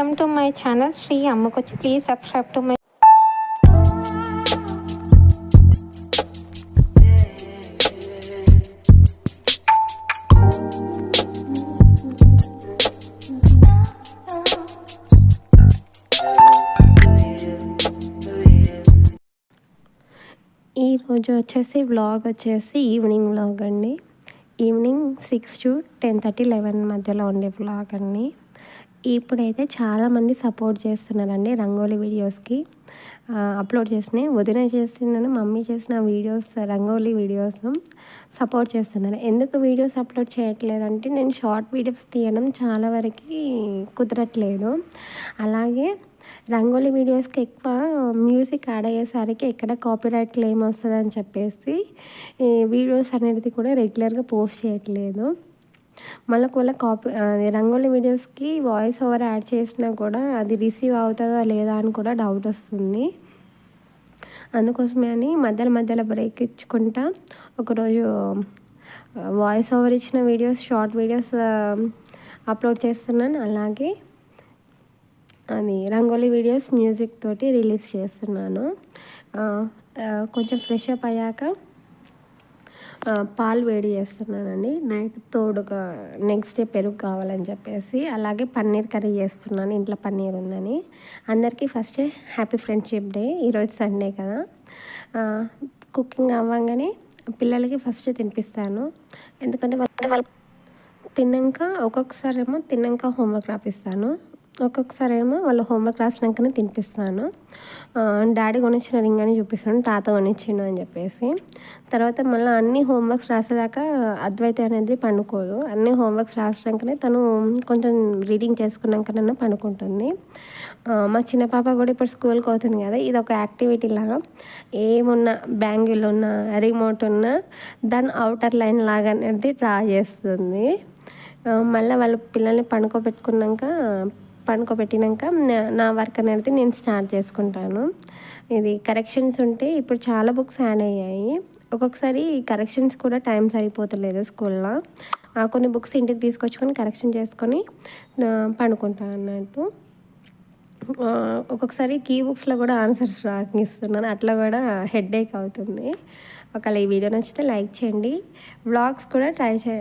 Welcome to my channel Sri అమ్మకొచ్చి please subscribe to my ఈరోజు వచ్చేసి vlog వచ్చేసి evening vlog అండి. Evening six to ten thirty eleven మధ్యలో ఉండే వ్లాగ్ అండి. ఇప్పుడైతే చాలామంది సపోర్ట్ చేస్తున్నారండి రంగోలీ వీడియోస్కి. అప్లోడ్ చేసినాయి వదిన చేసిన మమ్మీ చేసిన వీడియోస్ రంగోలీ వీడియోస్ సపోర్ట్ చేస్తున్నారు. ఎందుకు వీడియోస్ అప్లోడ్ చేయట్లేదంటే నేను షార్ట్ వీడియోస్ తీయడం చాలా వరకు కుదరట్లేదు. అలాగే రంగోలీ వీడియోస్కి ఎక్కువ మ్యూజిక్ యాడ్ అయ్యేసరికి ఎక్కడ కాపీరైట్ క్లెయిమ్ వస్తుందని చెప్పేసి ఈ వీడియోస్ అనేది కూడా రెగ్యులర్గా పోస్ట్ చేయట్లేదు. మళ్ళీ ఒకవేళ కాపీ రంగోలీ వీడియోస్కి వాయిస్ ఓవర్ యాడ్ చేసినా కూడా అది రిసీవ్ అవుతుందా లేదా అని కూడా డౌట్ వస్తుంది. అందుకోసమే అని మధ్యలో మధ్యలో బ్రేక్ ఇచ్చుకుంటా. ఒకరోజు వాయిస్ ఓవర్ ఇచ్చిన వీడియోస్ షార్ట్ వీడియోస్ అప్లోడ్ చేస్తున్నాను. అలాగే అది రంగోలీ వీడియోస్ మ్యూజిక్ తోటి రిలీజ్ చేస్తున్నాను. కొంచెం ఫ్రెష్ అప్ అయ్యాక పాలు వేడి చేస్తున్నానండి. నైట్ తోడుగా నెక్స్ట్ డే పెరుగు కావాలని చెప్పేసి అలాగే పన్నీర్ కర్రీ చేస్తున్నాను. ఇంట్లో పన్నీర్ ఉందని. అందరికీ ఫస్ట్ హ్యాపీ ఫ్రెండ్షిప్ డే. ఈరోజు సండే కదా. కుకింగ్ అవ్వగానే పిల్లలకి ఫస్ట్ తినిపిస్తాను. ఎందుకంటే వాళ్ళు తిన్నాక ఒక్కొక్కసారి ఏమో తిన్నాక హోంవర్క్ రాపిస్తాను. ఒక్కొక్కసారి ఏమో వాళ్ళు హోంవర్క్ రాసినాకనే తినిపిస్తాను. డాడీ కొనిచ్చిన రింగ్ అని చూపిస్తాను తాత కొనిచ్చిండు అని చెప్పేసి. తర్వాత మళ్ళీ అన్ని హోంవర్క్స్ రాసేదాకా అద్వైత అనేది పండుకోదు. అన్ని హోంవర్క్స్ రాసినాకనే తను కొంచెం రీడింగ్ చేసుకున్నాకనన్నా పండుకుంటుంది. మా చిన్న పాప కూడా ఇప్పుడు స్కూల్కి అవుతుంది కదా ఇది ఒక యాక్టివిటీ లాగా. ఏమున్నా బ్యాంగిల్ ఉన్నా రిమోట్ ఉన్నా దాని అవుటర్ లైన్ లాగా అనేది డ్రా చేస్తుంది. మళ్ళీ వాళ్ళ పిల్లల్ని పండుకోబెట్టుకున్నాక పండుకోబెట్టినాక నా వర్క్ అనేది నేను స్టార్ట్ చేసుకుంటాను. ఇది కరెక్షన్స్ ఉంటే ఇప్పుడు చాలా బుక్స్ యాడ్ అయ్యాయి. ఒక్కొక్కసారి కరెక్షన్స్ కూడా టైం సరిపోతలేదు స్కూల్లో. కొన్ని బుక్స్ ఇంటికి తీసుకొచ్చుకొని కరెక్షన్ చేసుకొని పండుకుంటాను అన్నట్టు. ఒక్కొక్కసారి కీ బుక్స్లో కూడా ఆన్సర్స్ ఇస్తున్నాను అట్లా కూడా హెడ్ ఏక్ అవుతుంది. ఒకవేళ ఈ వీడియో నచ్చితే లైక్ చేయండి. వ్లాగ్స్ కూడా ట్రై చే